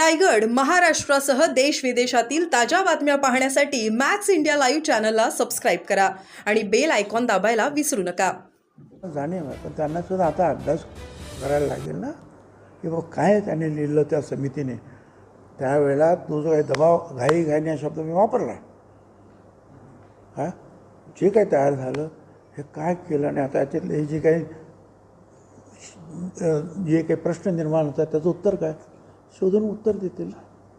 रायगड महाराष्ट्रासह देश विदेशातील ताज्या बातम्या पाहण्यासाठी मॅक्स इंडिया लाईव्ह चॅनलला सबस्क्राईब करा आणि बेल आयकॉन दाबायला विसरू नका. जाणीव आहे पण त्यांना सुद्धा आता अभ्यास करायला लागेल ना? की बाबा काय त्याने लिहिलं त्या समितीने? त्यावेळेला तो जो काही दबाव घाई घाईने हा शब्द मी वापरला. हा? जे काय तयार झालं हे काय केलं? आणि आता याच्यातले हे जे काही जे काही प्रश्न निर्माण होतात त्याचं उत्तर काय? शोधून उत्तर देतील.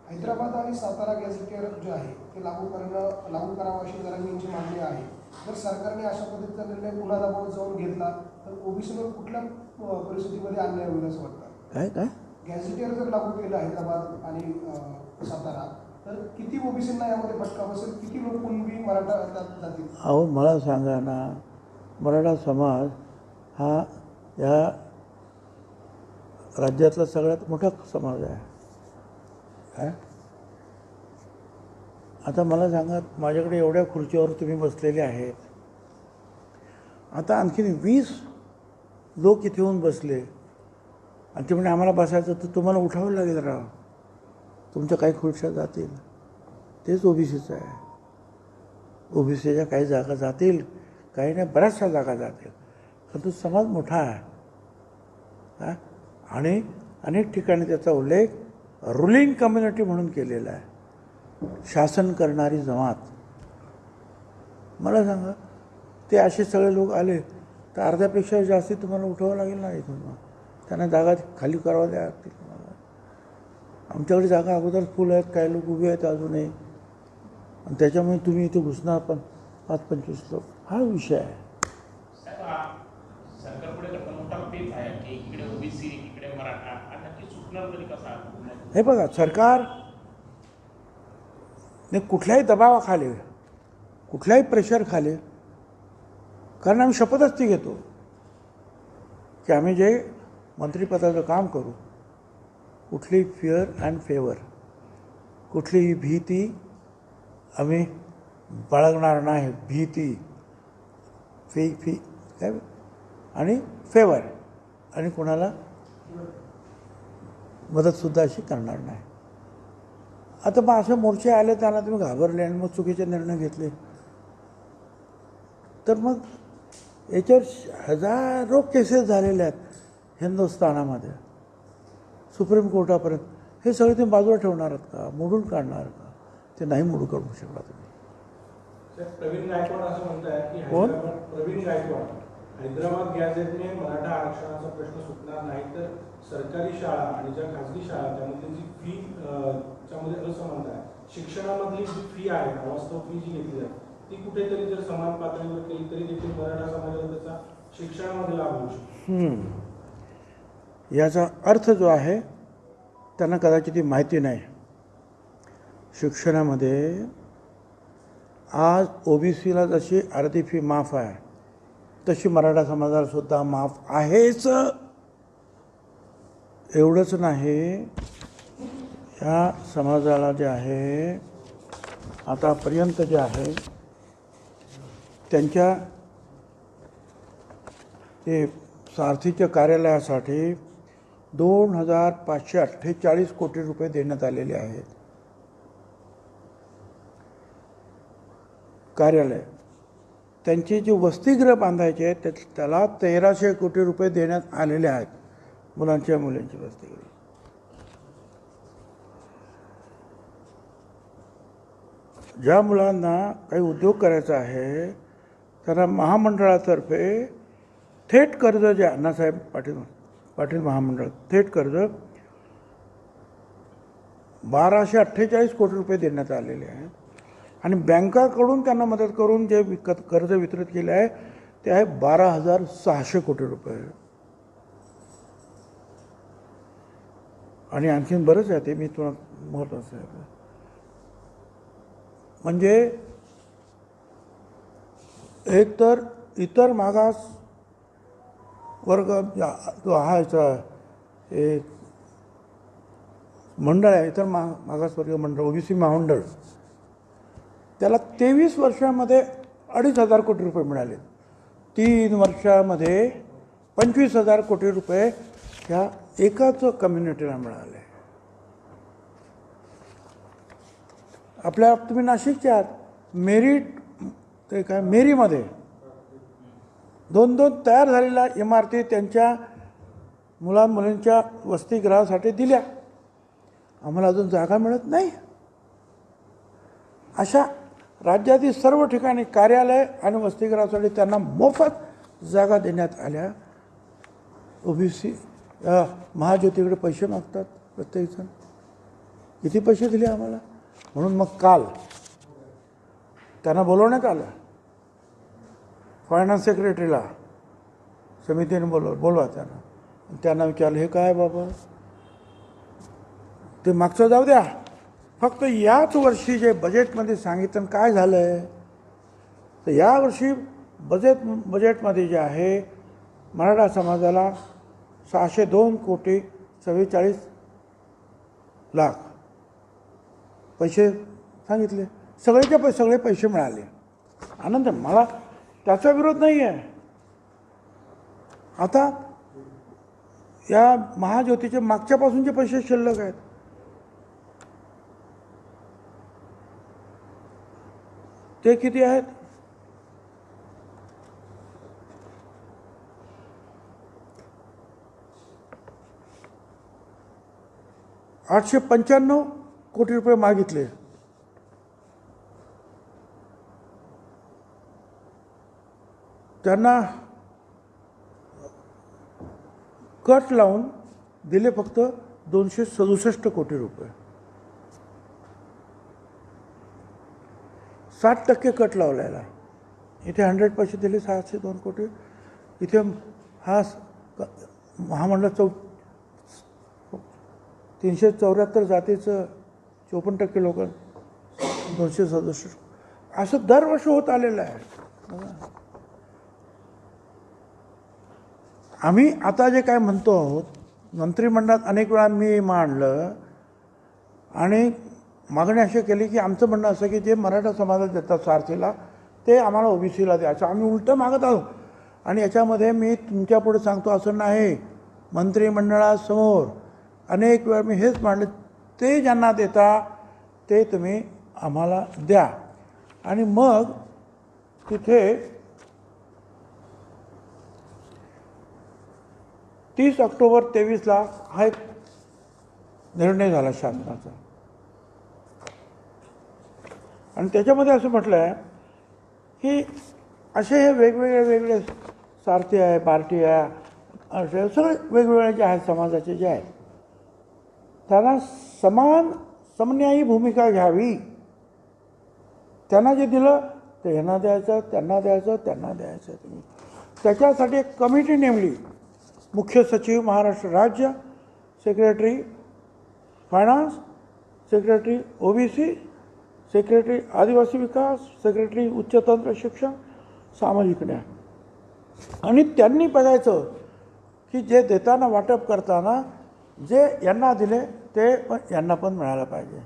हैदराबाद आणि सातारा गॅझेटियर जे आहे ते लागू करणं लागू करावं अशी जरांगींची मागणी आहे. जर सरकारने अशा पद्धतीचा निर्णय पुन्हा दबाव जाऊन घेतला तर ओबीसीवर कुठल्या परिस्थितीमध्ये अन्याय होईल असं वाटतं? काय काय? गॅझेटियर जर लागू केलं हैदराबाद आणि सातारा तर किती ओबीसींना यामध्ये फटका बसेल? किती लोक कुणबी मराठा जातील? अहो मला सांगा ना मराठा समाज हा या राज्यातला सगळ्यात मोठा समाज आहे. काय आता मला सांगा माझ्याकडे एवढ्या खुर्चीवर तुम्ही बसलेले आहेत. आता आणखीन वीस लोक इथे येऊन बसले. आणि ते म्हणजे आम्हाला बसायचं तर तुम्हाला उठावं लागेल राव. तुमच्या काही खुर्च्या जातील. तेच ओबीसीचं आहे. ओबीसीच्या काही जागा जातील काही नाही बऱ्याचशा जागा जातील. कारण तो समाज मोठा आहे. हां? आणि अनेक ठिकाणी त्याचा उल्लेख रुलिंग कम्युनिटी म्हणून केलेला आहे. शासन करणारी जमात. मला सांगा ते असे सगळे लोक आले तर अर्ध्यापेक्षा जास्ती तुम्हाला उठवावं लागेल ना इथून? मग. त्यांना जागा खाली करावं द्या. लागतील तुम्हाला आमच्याकडे जागा अगोदर फुल आहेत काही लोक उभे आहेत अजूनही. आणि त्याच्यामुळे तुम्ही इथे घुसणार पण पाच पंचवीस लोक. हा विषय आहे साहेब, हा सरकारपुढे आता मोठा पेच आहे की इकडे ओबीसी इकडे मराठा हा नक्की सुटणार तरी कसा हे बघा सरकार ने कुठल्याही दबावाखाली कुठल्याही प्रेशरखाली कारण आम्ही शपथच ती घेतो की आम्ही जे मंत्रिपदाचं काम करू कुठली फिअर अँड फेवर कुठलीही भीती आम्ही बाळगणार नाही. भीती फी फी काय? आणि फेवर आणि कोणाला? मदतसुद्धा अशी करणार नाही. आता मग असे मोर्चे आले त्यांना तुम्ही घाबरले आणि मग चुकीचे निर्णय घेतले. तर मग याच्यावर हजारो केसेस झालेल्या आहेत हिंदुस्थानामध्ये. सुप्रीम कोर्टापर्यंत. हे सगळे तुम्ही बाजूला ठेवणार आहात का? मोडून काढणार का? ते नाही मोडू काढू शकला तुम्ही. साहेब, प्रवीण गायकवाड असं म्हणतात की कोण? हैदराबाद गॅझेटने मराठा आरक्षणाचा प्रश्न सुटणार नाही तर सरकारी शाळा आणि ज्या खाजगी शाळा त्यामध्ये जी फी त्यामध्ये असमानता आहे. शिक्षणामधली जी फी आहे अवास्तव फी जी घेतली जाते ती कुठेतरी जर समान पातळीवर केली तरी देखील मराठा समाजाला त्याचा शिक्षणामध्ये लाभ होऊ शकतो. याचा अर्थ जो आहे त्यांना कदाचित ती माहिती नाही. शिक्षणामध्ये आज ओ बी सीला जशी अर्धी फी माफ आहे तशी मराठा समाजाला सुद्धा माफ आहेच. एवढंच नाही. या समाजाला जे आहे आतापर्यंत जे आहे त्यांच्या ते सारथीच्या कार्यालयासाठी दोन हजार पाचशे अठ्ठेचाळीस कोटी रुपये देण्यात आलेले आहेत. कार्यालय. त्यांची जी वसतिगृह बांधायचे आहेत त्या- त्याला तेराशे कोटी रुपये देण्यात आलेले आहेत मुलांच्या मुलींची वसतिगृह. ज्या मुलांना काही उद्योग करायचा आहे त्यांना महामंडळातर्फे थेट कर्ज जे अण्णासाहेब पाटील पाटील महामंडळ थेट कर्ज बाराशे अठ्ठेचाळीस कोटी रुपये देण्यात आलेले आहेत. आणि बँकाकडून त्यांना मदत करून जे विकत कर्ज वितरित केले आहे ते आहे बारा हजार सहाशे कोटी रुपये. आणि आणखीन बरंच आहे ते मी तुला महत्त्वाचं आहे म्हणजे एक तर इतर मागास वर्ग जो हा याचा एक मंडळ आहे इतर मा मागासवर्गीय मंडळ ओबीसी महामंडळ त्याला तेवीस वर्षामध्ये अडीच हजार कोटी रुपये मिळाले. तीन वर्षामध्ये पंचवीस हजार कोटी रुपये ह्या एकाच कम्युनिटीला मिळाले. आपल्या तुम्ही नाशिकचे आहात. मेरिट ते काय मेरीमध्ये दोन दोन तयार झालेल्या इमारती त्यांच्या मुलांमुलींच्या वसतिगृहासाठी दिल्या. आम्हाला अजून जागा मिळत नाही. अशा राज्यातील सर्व ठिकाणी कार्यालय आणि वसतिगृहासाठी त्यांना मोफत जागा देण्यात आल्या. ओ बी सी महाज्योतीकडे पैसे मागतात प्रत्येकजण किती पैसे दिले आम्हाला? म्हणून मग काल त्यांना बोलवण्यात आलं. फायनान्स सेक्रेटरीला समितीने बोलव बोलवा त्यांना. त्यांना विचारलं हे काय बाबा? ते मागचं जाऊ द्या. फक्त याच वर्षी जे बजेटमध्ये सांगितलं काय झालं आहे तर यावर्षी बजेट बजेटमध्ये जे आहे मराठा समाजाला सहाशे दोन कोटी चव्वेचाळीस लाख पैसे सांगितले. सगळेचे पै सगळे पैसे मिळाले. आनंद मला त्याचा विरोध नाही आहे आता या महाज्योतीचे मागच्यापासूनचे पैसे शिल्लक आहेत ते किती आहेत? आठशे पंच्याण्णव कोटी रुपये मागितले. त्यांना कट लावून दिले फक्त दोनशे सदुसष्ट कोटी रुपये. सात टक्के कट लावलेला इथे हंड्रेड पैसे दिले सहाशे दोन कोटी. इथे हा महामंडळ चौ तीनशे चौऱ्याहत्तर जातीचं चोपन्न टक्के लोक दोनशे सदुसष्ट. असं दरवर्षी होत आलेलं आहे. आम्ही आता जे काय म्हणतो आहोत मंत्रिमंडळात अनेक वेळा मी मांडलं आणि मागणी अशी केली की आमचं म्हणणं असं की जे मराठा समाजात देतात सारथीला ते आम्हाला ओबीसीला द्यायचं आम्ही उलटं मागत आहोत. आणि याच्यामध्ये मी तुमच्यापुढे सांगतो असं नाही. मंत्रिमंडळासमोर अनेक वेळ मी हेच मांडले ते ज्यांना देता ते तुम्ही आम्हाला द्या. आणि मग तिथे तीस ऑक्टोबर तेवीसला हा एक निर्णय झाला शासनाचा. आणि त्याच्यामध्ये असं म्हटलं आहे की असे हे वेगवेगळे वेगळे सारथी आहे पार्टी आहे असे सगळे वेगवेगळे जे आहेत समाजाचे जे आहेत त्यांना समान समन्यायी भूमिका घ्यावी. त्यांना जे दिलं ते ह्यांना द्यायचं त्यांना द्यायचं त्यांना द्यायचं. तुम्ही त्याच्यासाठी एक कमिटी नेमली. मुख्य सचिव महाराष्ट्र राज्य secretary finance secretary O B C secretary आदिवासी विकास सेक्रेटरी उच्चतंत्र शिक्षण सामाजिक न्याय आणि त्यांनी बघायचं की जे देताना वाटप करताना जे यांना दिले ते पण यांना पण मिळायला पाहिजे.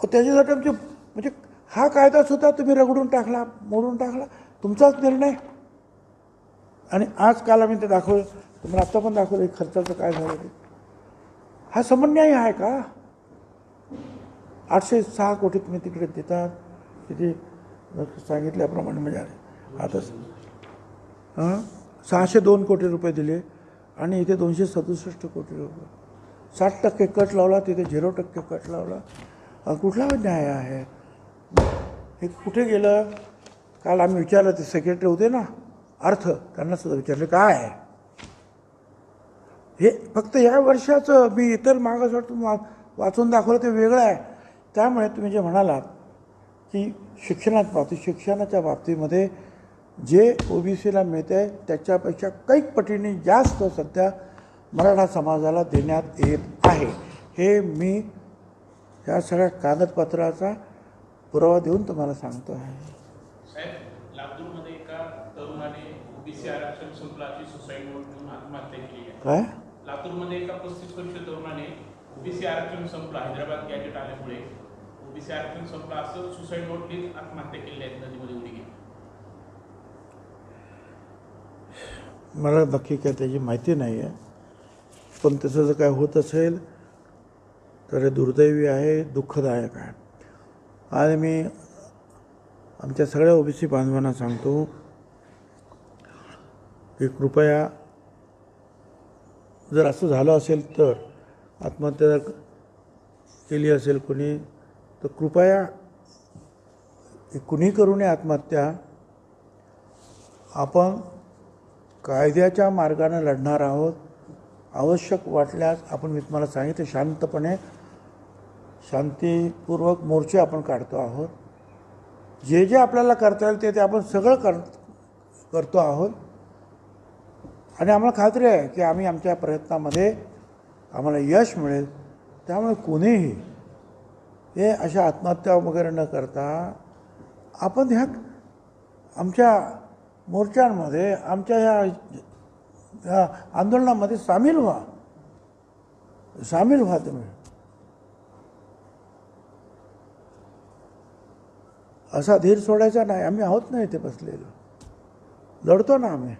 त्याच्यासाठी आमचे म्हणजे हा कायदा सुद्धा तुम्ही रगडून टाकला मोडून टाकला तुमचाच निर्णय. आणि आज काल आम्ही ते दाखवलं तुम्हाला आत्ता पण दाखवलं खर्चाचं काय झालं ते. हा समन्याय आहे का? आठशे सहा कोटी तुम्ही तिकडे देतात. किती? सांगितल्याप्रमाणे म्हणजे आता हां? सहाशे दोन कोटी रुपये दिले आणि इथे दोनशे सदुसष्ट कोटी रुपये. साठ टक्के कट लावला तिथे झिरो टक्के कट लावला. कुठला न्याय आहे. हे कुठे गेलं? काल आम्ही विचारलं ते सेक्रेटरी होते ना अर्थ त्यांना सुद्धा विचारलं काय? आहे हे फक्त या वर्षाचं मी इतर मागास वा वाचून दाखवलं ते वेगळं आहे. त्यामुळे तुम्ही जे म्हणालात की शिक्षणात बाबतीत शिक्षणाच्या बाबतीमध्ये जे ओबीसीला मिळते आहे त्याच्यापेक्षा कैक पटीने जास्त सध्या मराठा समाजाला देण्यात येत आहे. हे मी या सगळ्या कागदपत्राचा पुरावा देऊन तुम्हाला सांगतो आहे. काय? लातूरमध्ये एका पस्तीस वर्षीय तरुणाने ओबीसी आरक्षण संपलं हैदराबाद गॅजेट आल्यामुळे. ओबीसी संपलं असं सुसाईड नोट आत्महत्या केली आहेत नदीमध्ये उडी घेऊन मला नक्की काय त्याची माहिती नाही आहे. पण तसं जर काय होत असेल तर हे दुर्दैवी आहे दुःखदायक आहे. आज मी आमच्या सगळ्या ओबीसी बांधवांना सांगतो की कृपया जर असं झालं असेल तर आत्महत्या केली असेल कोणी तर कृपया कुणी करू नये आत्महत्या? आपण कायद्याच्या मार्गाने लढणार आहोत. आवश्यक वाटल्यास आपण मी तुम्हाला सांगितलं शांतपणे शांतीपूर्वक मोर्चे आपण काढतो आहोत. जे जे आपल्याला करता येईल ते ते आपण सगळं कर करतो आहोत. आणि आम्हाला खात्री आहे की आम्ही आमच्या प्रयत्नामध्ये आम्हाला यश मिळेल. त्यामुळे कोणीही हे अशा आत्महत्या वगैरे न करता आपण ह्या आमच्या मोर्चांमध्ये आमच्या ह्या आंदोलनामध्ये सामील व्हा. सामील व्हा तुम्ही. असा धीर सोडायचा नाही. आम्ही आहोत ना इथे बसलेलो. लढतो ना आम्ही.